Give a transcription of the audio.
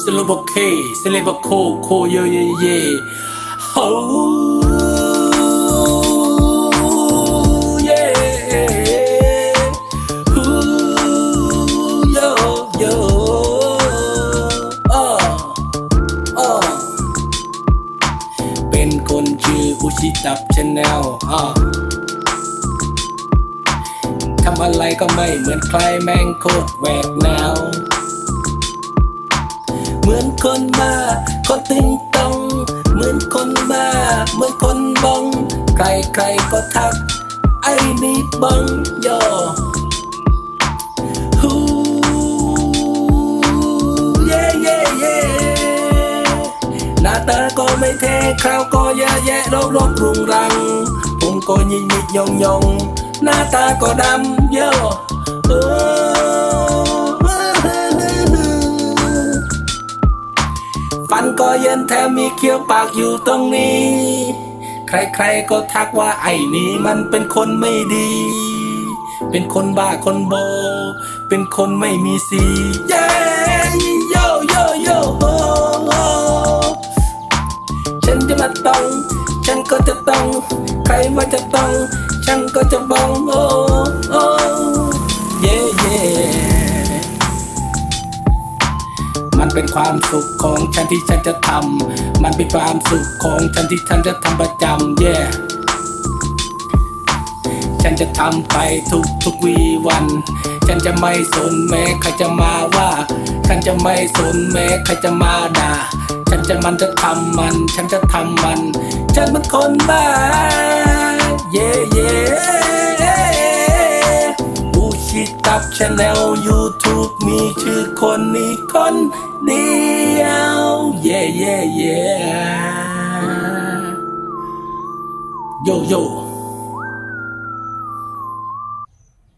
เซเลบเคเซเลบโคโคเยเยเยโฮ เป็นคนชื่ออุชิตับชนแนลทำอะไรก็ไม่เหมือนใครแม่งโคตรแหวกแนว เหมือนคนมาคนตึงตองเหมือนคนมาเหมือนคนบองใครใครๆก็ทักไอ้นี่บั ฟันก็เย็นแถมมีเขี้ยวปากอยู่ตรงนี้ ใครๆก็ทักว่าไอ้นี่มันเป็นคนไม่ดี เป็นคนบ้าคนโบ เป็นคนไม่มีสีเย้โยโยโยโฮโฮฉันจะมาต้อง ฉันก็จะต้อง ใครว่าจะต้อง ฉันก็จะบองโอ เป็นความสุขของฉันที่ฉันจะทำมันเป็นความสุขของฉันที่ฉันจะทำประจำ yeah ฉันจะทำไปทุกทุกวีวัน ฉันจะไม่สนแม้ใครจะมาว่า ฉันจะไม่สนแม้ใครจะมาด่า ฉันจะมันจะทำมัน ฉันจะทำมัน ฉันเป็นคนบ้าเย่เย่บูชิตับชาแนลยู นี้คนเดียว เย่เย่เย่โยโย่